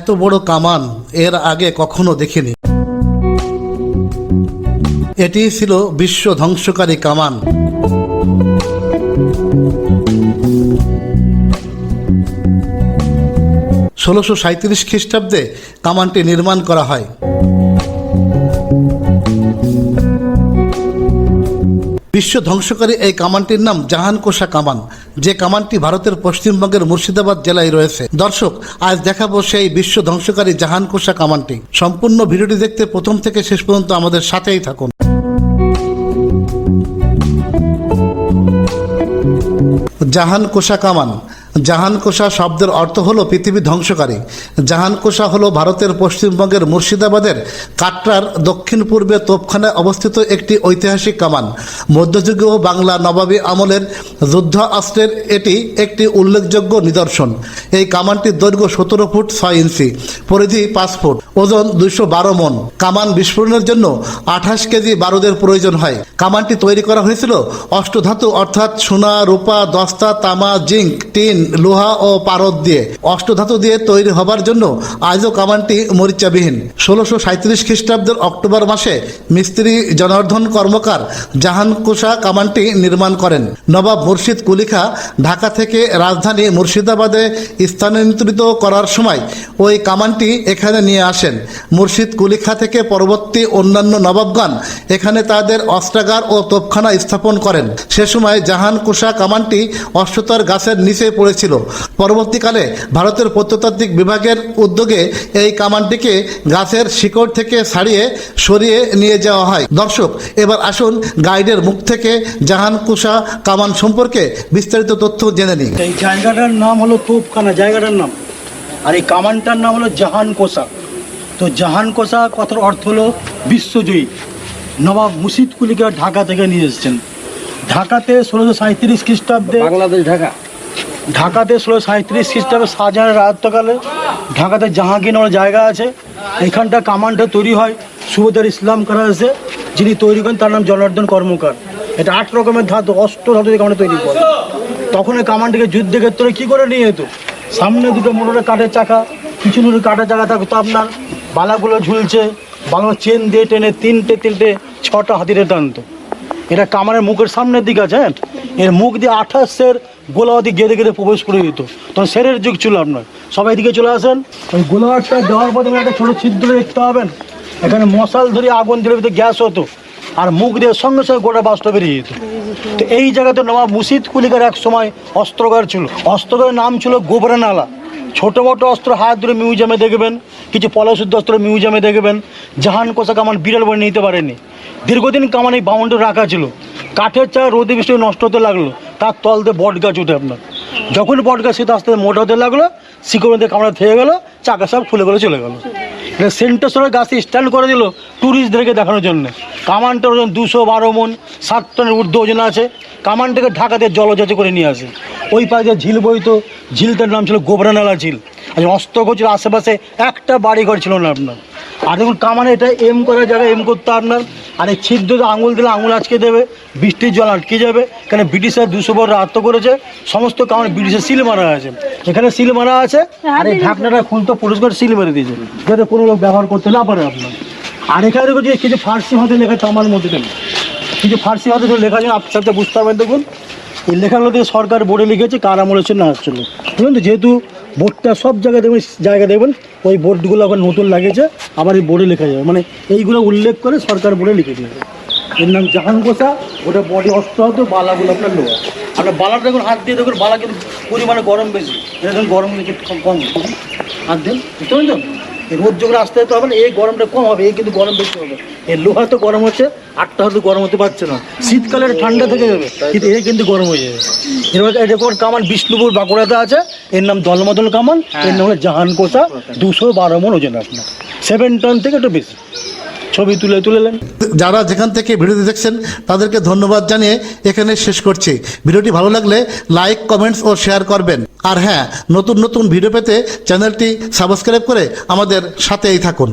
এত বড় কামান এর আগে কখনো দেখিনি। এটি ছিল বিশ্ব ধ্বংসকারী কামান। ষোলোশো সাঁত্রিশ খ্রিস্টাব্দে কামানটি নির্মাণ করা হয়। বিশ্ব ধ্বংসকারী এই কামানটির নাম জাহানকোষা কামান। যে কামানটি ভারতের পশ্চিমবঙ্গের মুর্শিদাবাদ জেলায় রয়েছে। দর্শক, আজ দেখাবো সেই বিশ্ব ধ্বংসকারী জাহানকোষা কামানটি সম্পূর্ণ ভিডিওটি দেখতে প্রথম থেকে শেষ পর্যন্ত আমাদের সাথেই থাকুন। জাহান কোষা কামান জাহান কোষা শব্দের অর্থ হলো পৃথিবী ধ্বংসকারী। জাহান কোষা হলো ভারতের পশ্চিমবঙ্গের মুর্শিদাবাদের কাটরার দক্ষিণ পূর্বে তোপখানায় অবস্থিত একটি ঐতিহাসিক কামান। মধ্যযুগীয় বাংলা নবাবী আমলের যুদ্ধ অস্ত্রের এটি একটি উল্লেখযোগ্য নিদর্শন। এই কামানটির দৈর্ঘ্য সতেরো ফুট ছয় ইঞ্চি, পরিধি পাঁচ ফুট, ওজন দুইশো বারো মন। কামান বিস্ফোরণের জন্য আঠাশ কেজি বারুদের প্রয়োজন হয়। কামানটি তৈরি করা হয়েছিল অষ্টধাতু অর্থাৎ সোনা, রূপা, দস্তা, তামা জিঙ্ক টিন লোহা ও পারদ দিয়ে, অষ্টধাতু দিয়ে তৈরি হবার জন্য আজও কামানটি মরিচাবিহীন। ষোলোশো সাঁত্রিশ খ্রিস্টাব্দের অক্টোবর মাসে মিস্ত্রি জনার্দন কর্মকার জাহান কোষা কামানটি নির্মাণ করেন। নবাব মুর্শিদ কুলিখা ঢাকা থেকে রাজধানী মুর্শিদাবাদে স্থানান্তরিত করার সময় ওই কামানটি এখানে নিয়ে আসেন। মুর্শিদ কুলিখা থেকে পরবর্তী অন্যান্য নবাবগণ এখানে তাদের অস্ত্রাগার ও তোপখানা স্থাপন করেন। সে সময় জাহান কুষা কামানটি অশ্বতর গাছের নিচে পড়েছিল পরবর্তীকালে ভারতের প্রত্নতাত্ত্বিক বিভাগের উদ্যোগে এই কামানটিকে গাছের শিকড় থেকে ছাড়িয়ে সরিয়ে নিয়ে যাওয়া হয়। দর্শক এবার আসুন গাইডের মুখ থেকে জাহান কুষা কামান সম্পর্কে বিস্তারিত তথ্য জেনে নিই। এই জায়গাটার নাম হলো তোপখানা জায়গাটার নাম। আর এই কামানটার নাম হলো জাহান কোষা তো জাহান কোষা কথার অর্থ হলো বিশ্বজয়ী। নবাব মুর্শিদ কুলিকে ঢাকা থেকে নিয়ে এসেছেন। ঢাকাতে ষোলোশো সাঁত্রিশ খ্রিস্টাব্দে বাংলাদেশ ঢাকা। ঢাকাতে ষোলো সাঁত্রিশ খ্রিস্টাব্দে শাহজাহানের রাজত্বকালে ঢাকাতে জাহাঙ্গীর নামে জায়গা আছে। এখানটা কামানটা তৈরি হয় সুবেদার ইসলাম করা আছে যিনি তৈরি করেন তার নাম জনার্দন কর্মকার। এটা আট রকমের ধাতু অষ্ট ধাতু কামানটা তৈরি করে। তখন এই কামানটিকে যুদ্ধক্ষেত্রে কী করে নিয়ে যেত? সামনে দুটো মোটরের কাঠের চাকা, পিছনে দুটো কাঠের চাকা থাকতো আপনার। বালাগুলো ঝুলছে বাংলা চেন দিয়ে টেনে তিনটে তিনটে, ছটা হাতিরে টানতো। এটা কামানের মুখের সামনের দিকে আছে হ্যাঁ? এর মুখ দিয়ে আঠাশের গোলাবাদি গেঁদে গেঁদে প্রবেশ করে দিত। তখন সেরের যুগ ছিল আপনার সবাই দিকে চলে আসেন। ওই গোলাবারটা দেওয়ার পর একটা ছোটো ছিদ্র দেখতে পাবেন। এখানে মশাল ধরে আগুন দিলে ভিতরে গ্যাস হতো আর মুখ দিয়ে সঙ্গে সঙ্গে গোটা বাস্ত বেরিয়ে যেত। তো এই জায়গাতে নবাব মুসিদ কুলিকার এক সময় অস্ত্রগার ছিল। অস্ত্রগারের নাম ছিল গোবরানালা ছোট মোটো অস্ত্র হাত ধরে মিউজিয়ামে দেখবেন, কিছু পলাশুদ্ধ অস্ত্র মিউজিয়ামে দেখবেন, জাহান কোষা কামান বিড়াল বলে নিতে পারেনি। দীর্ঘদিন কামান এই বাউন্ডে রাখা ছিল। কাঠের চা রোদে বৃষ্টি নষ্ট হতে লাগল। তার তলতে বট গাছ উঠে আপনার। যখন বট গাছ সেটা আস্তে মোটা হতে লাগল, শিকড় দিয়ে কামড়া থেকে গেলো, চাকা সব খুলে গেলো, চলে গেলো। এটা সেন্টার গাছে স্ট্যান্ড করে দিল ট্যুরিস্টদেরকে দেখানোর জন্য। কামানটার ওজন দুশো বারো মন, সাত টনের ঊর্ধ্ব ওজন আছে। কামানটাকে ঢাকাতে জলজাতি করে নিয়ে আসে। ওই পাশে যে ঝিল বইতো, ঝিলটার নাম ছিল গোবরানালা ঝিল। আর অস্ত্রগোচের আশেপাশে একটা বাড়ি ঘর ছিল না আপনার। আর দেখুন কামানে এটা এম করার জায়গায় এম করতে আপনার, আর এই ছিদ্র আঙুল দিলে আঙুল আজকে দেবে, বৃষ্টির জল আটকে যাবে, কেন ব্রিটিশের দুশো বড় আত্ম করেছে, সমস্ত কামানে ব্রিটিশের সিল মারা আছে। এখানে সিল মারা আছে, আর এই ঢাকনাটা খুলতে পুরস্কার সিল মেরে দিয়েছে, যাতে কোনো লোক ব্যবহার করতে না পারে আপনার। আর এখানে যে কিছু ফার্সি হাতে লেখা তামার মধ্যে। কিছু ফার্সি হাতে লেখা আছে আপনার সাথে বুঝতে পারবেন, দেখুন। এই লেখাগুলো দিয়ে সরকার বোর্ডে লিখেছে, কার আমল হচ্ছে, না হচ্ছিল বুঝলেন তো, যেহেতু বোর্ডটা সব জায়গায় দেখবেন জায়গা দেখবেন ওই বোর্ডগুলো আবার নতুন লাগিয়েছে, আবার এই বোর্ডে লেখা যাবে। মানে এইগুলো উল্লেখ করে সরকার বোর্ডে লিখে দিয়েছে। এর নাম কোষা ওটা বডি অস্ত্র হতো, বালাগুলো আপনার লোহা। আপনার বালাটা দেখুন, হাত দিয়ে দেখুন, বালা কিন্তু পরিমাণে গরম বেশি। এটা গরম কিন্তু কম। হাত দেন বুঝতে পারছেন তো? রোদ যখন আসতে যেতে হবে না এই গরমটা কম হবে এই কিন্তু গরম বেশি হবে। এই লোহা তো গরম হচ্ছে আটটা হয়তো গরম হতে পারছে না। শীতকালে ঠান্ডা থেকে যাবে কিন্তু এ কিন্তু গরম হয়ে যাবে। এরকম এটা কোন কামান? বিষ্ণুপুর বাঁকুড়াতে আছে এর নাম দলমদল কামান এর নাম হলো জাহান কোষা দুশো বারো মন ওজন আপনার সেভেন টন থেকে একটু বেশি। ছবি তুলে তুলেলেন যারা যেখান থেকে ভিডিওটি দেখছেন, তাদেরকে ধন্যবাদ জানিয়ে এখানে শেষ করছি। ভিডিওটি ভালো লাগলে লাইক, কমেন্টস ও শেয়ার করবেন। আর হ্যাঁ নতুন নতুন ভিডিও পেতে চ্যানেলটি সাবস্ক্রাইব করে আমাদের সাথেই থাকুন।